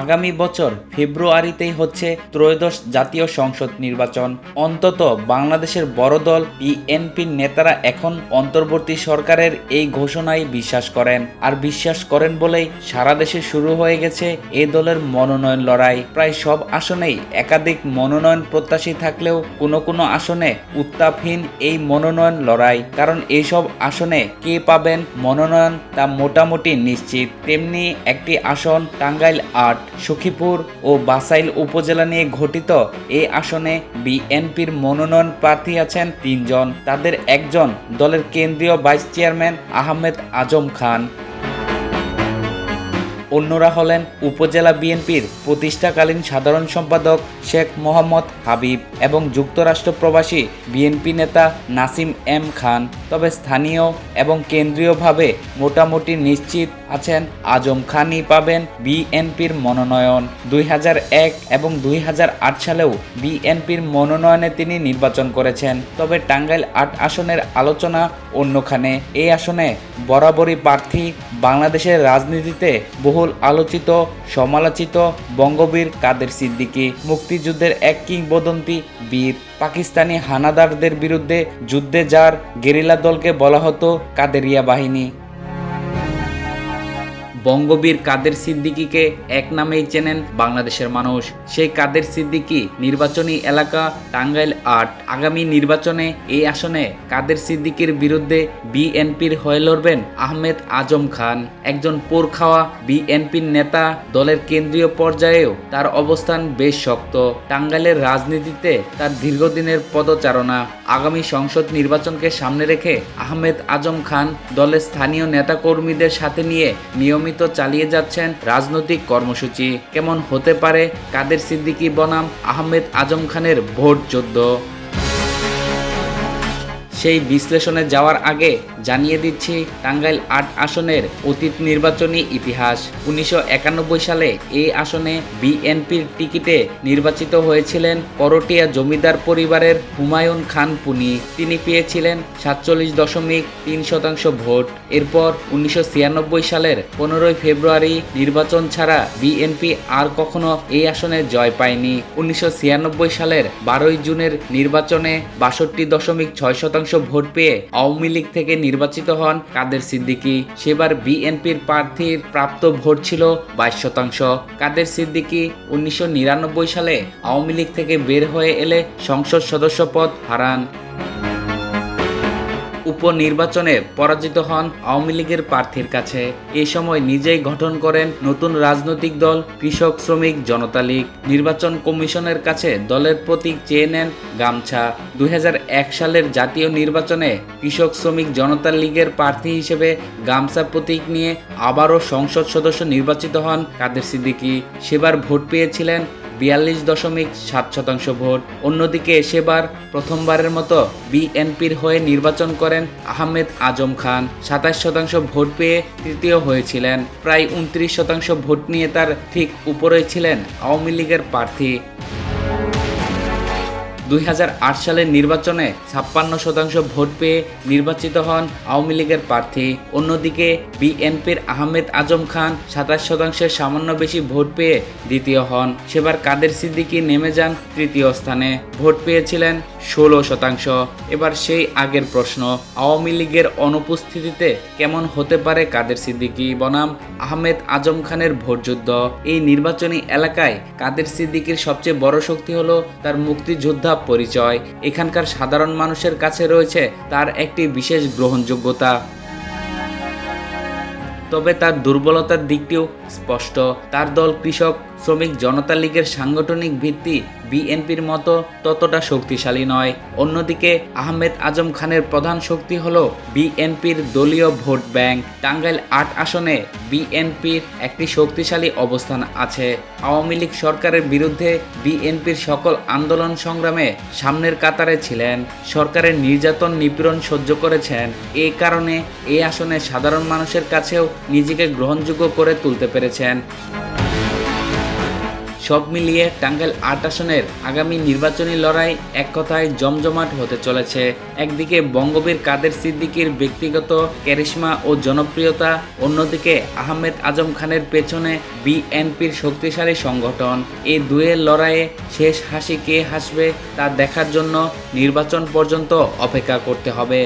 আগামী বছর ফেব্রুয়ারিতেই হচ্ছে ত্রয়োদশ জাতীয় সংসদ নির্বাচন। অন্তত বাংলাদেশের বড় দল বিএনপির নেতারা এখন অন্তর্বর্তী সরকারের এই ঘোষণায় বিশ্বাস করেন। আর বিশ্বাস করেন বলেই সারা দেশে শুরু হয়ে গেছে এ দলের মনোনয়ন লড়াই। প্রায় সব আসনেই একাধিক মনোনয়ন প্রত্যাশী থাকলেও কোনো কোনো আসনে উত্তাপহীন এই মনোনয়ন লড়াই। কারণ এইসব আসনে কে পাবেন মনোনয়ন তা মোটামুটি নিশ্চিত। তেমনি একটি আসন টাঙ্গাইল আট সখীপুর ও বাসাইল উপজেলা নিয়ে গঠিত এই আসনে বিএনপির মনোনয়ন প্রার্থী আছেন তিনজন। তাদের একজন দলের কেন্দ্রীয় ভাইস চেয়ারম্যান আহমেদ আজম খান। অন্যরা হলেন উপজেলা বিএনপির প্রতিষ্ঠাকালীন সাধারণ সম্পাদক শেখ মোহাম্মদ হাবিব এবং যুক্তরাষ্ট্র প্রবাসী বিএনপি নেতা নাসিম এম খান। তবে স্থানীয় এবং কেন্দ্রীয়ভাবে মোটামুটি নিশ্চিত আছেন আজম খানই পাবেন বিএনপির মনোনয়ন। দুই হাজার এক এবং দুই হাজার আট সালেও বিএনপির মনোনয়নে তিনি নির্বাচন করেছেন। তবে টাঙ্গাইল আট আসনের আলোচনা অন্যখানে। এই আসনে বরাবরই প্রার্থী বাংলাদেশের রাজনীতিতে বহুল আলোচিত, সমালোচিত বঙ্গবীর কাদের সিদ্দিকি। মুক্তিযুদ্ধের এক কিংবদন্তি বীর। পাকিস্তানি হানাদারদের বিরুদ্ধে যুদ্ধে যার গেরিলা দলকে বলা হতো কাদেরিয়া বাহিনী। বঙ্গবীর কাদের সিদ্দিকীকে এক নামেই চেনেন বাংলাদেশের মানুষ। সেই কাদের সিদ্দিকী নির্বাচনী এলাকা টাঙ্গাইল আট। আগামী নির্বাচনে এই আসনে কাদের সিদ্দিকীর বিরুদ্ধে বিএনপির হয়ে লড়বেন আহমেদ আজম খান। একজন পোর খাওয়া বিএনপির নেতা, দলের কেন্দ্রীয় পর্যায়েও তার অবস্থান বেশ শক্ত। টাঙ্গাইলের রাজনীতিতে তার দীর্ঘদিনের পদচারণা। আগামী সংসদ নির্বাচনকে সামনে রেখে আহমেদ আজম খান দলের স্থানীয় নেতাকর্মীদের সাথে নিয়ে নিয়মিত চালিয়ে যাচ্ছেন রাজনৈতিক কর্মসূচি। কেমন হতে পারে? কাদের সিদ্দিকী বনাম? আহমেদ আজম খানের ভোট যুদ্ধ। সেই বিশ্লেষণে যাওয়ার আগে জানিয়ে দিচ্ছি টাঙ্গাইল আট আসনের অতীত নির্বাচনী ইতিহাস। উনিশশো একানব্বই সালে এই আসনে বিএনপির টিকিটে নির্বাচিত হয়েছিলেন করটিয়া জমিদার পরিবারের হুমায়ুন খান পুনি। তিনি পেয়েছিলেন সাতচল্লিশ দশমিক তিন শতাংশ ভোট। এরপর উনিশশো ছিয়ানব্বই সালের পনেরোই ফেব্রুয়ারি নির্বাচন ছাড়া বিএনপি আর কখনো এই আসনে জয় পায়নি। উনিশশো ছিয়ানব্বই সালের বারোই জুনের নির্বাচনে বাষট্টি দশমিক ছয় শতাংশ ভোট পেয়ে আওয়ামী লীগ থেকে নির্বাচিত হন কাদের সিদ্দিকি। সেবার বিএনপির প্রার্থীর প্রাপ্ত ভোট ছিল বাইশ শতাংশ। কাদের সিদ্দিকি উনিশশো নিরানব্বই সালে আওয়ামী লীগ থেকে বের হয়ে এলে সংসদ সদস্য পদ হারান। উপনির্বাচনে পরাজিত হন আওয়ামী লীগের প্রার্থীর কাছে। এ সময় নিজেই গঠন করেন নতুন রাজনৈতিক দল কৃষক, শ্রমিক, জনতা লীগ। নির্বাচন কমিশনের কাছে দলের প্রতীক চেয়ে নেন গামছা। দুই হাজার এক সালের জাতীয় নির্বাচনে কৃষক, শ্রমিক, জনতা লীগের প্রার্থী হিসেবে গামছা প্রতীক নিয়ে আবারও সংসদ সদস্য নির্বাচিত হন কাদের সিদ্দিকী। সেবার ভোট পেয়েছিলেন বিয়াল্লিশ দশমিক সাত শতাংশ ভোট। অন্যদিকে সেবার প্রথমবারের মতো বিএনপির হয়ে নির্বাচন করেন আহমেদ আজম খান। সাতাশ শতাংশ ভোট পেয়ে তৃতীয় হয়েছিলেন। প্রায় উনত্রিশ শতাংশ ভোট নিয়ে তার ঠিক উপরে ছিলেন আওয়ামী লীগের প্রার্থী। দুই হাজার আট সালের নির্বাচনে ছাপ্পান্ন শতাংশ ভোট পেয়ে নির্বাচিত হন আওয়ামী লীগের প্রার্থী। অন্যদিকে বিএনপির আহমেদ আজম খান সাতাশ শতাংশের সামান্য বেশি ভোট পেয়ে দ্বিতীয় হন। সেবার কাদের সিদ্দিকি নেমে যান তৃতীয় স্থানে। ভোট পেয়েছিলেন ষোলো শতাংশ। এবার সেই আগের প্রশ্ন, আওয়ামী লীগের অনুপস্থিতিতে কেমন হতে পারে কাদের সিদ্দিকী বনাম? আহমেদ আজম খানের ভোটযুদ্ধ। এই নির্বাচনী এলাকায় কাদের সিদ্দিকীর সবচেয়ে বড় শক্তি হলো তার মুক্তিযোদ্ধা পরিচয়। এখানকার সাধারণ মানুষের কাছে রয়েছে তার একটি বিশেষ গ্রহণযোগ্যতা। তবে তার দুর্বলতার দিকটিও স্পষ্ট। তার দল কৃষক, শ্রমিক, জনতা লীগের সাংগঠনিক ভিত্তি বিএনপির মতো ততটা শক্তিশালী নয়। অন্যদিকে আহমেদ আজম খানের প্রধান শক্তি হল বিএনপির দলীয় ভোট ব্যাংক। টাঙ্গাইল আট আসনে বিএনপির একটি শক্তিশালী অবস্থান আছে। আওয়ামী লীগ সরকারের বিরুদ্ধে বিএনপির সকল আন্দোলন সংগ্রামে সামনের কাতারে ছিলেন। সরকারের নির্যাতন নিপীড়ন সহ্য করেছেন। এই কারণে এই আসনে সাধারণ মানুষের কাছেও নিজেকে গ্রহণযোগ্য করে তুলতে পেরেছেন। সব মিলিয়ে টাঙ্গাইল আট আসনের আগামী নির্বাচনী লড়াই এক কথায় জমজমাট হতে চলেছে। একদিকে বঙ্গবীর কাদের সিদ্দিকীর ব্যক্তিগত ক্যারিশমা ও জনপ্রিয়তা, অন্যদিকে আহমেদ আজম খানের পেছনে বিএনপির শক্তিশালী সংগঠন। এই দুয়ের লড়াইয়ে শেষ হাসি কে হাসবে তা দেখার জন্য নির্বাচন পর্যন্ত অপেক্ষা করতে হবে।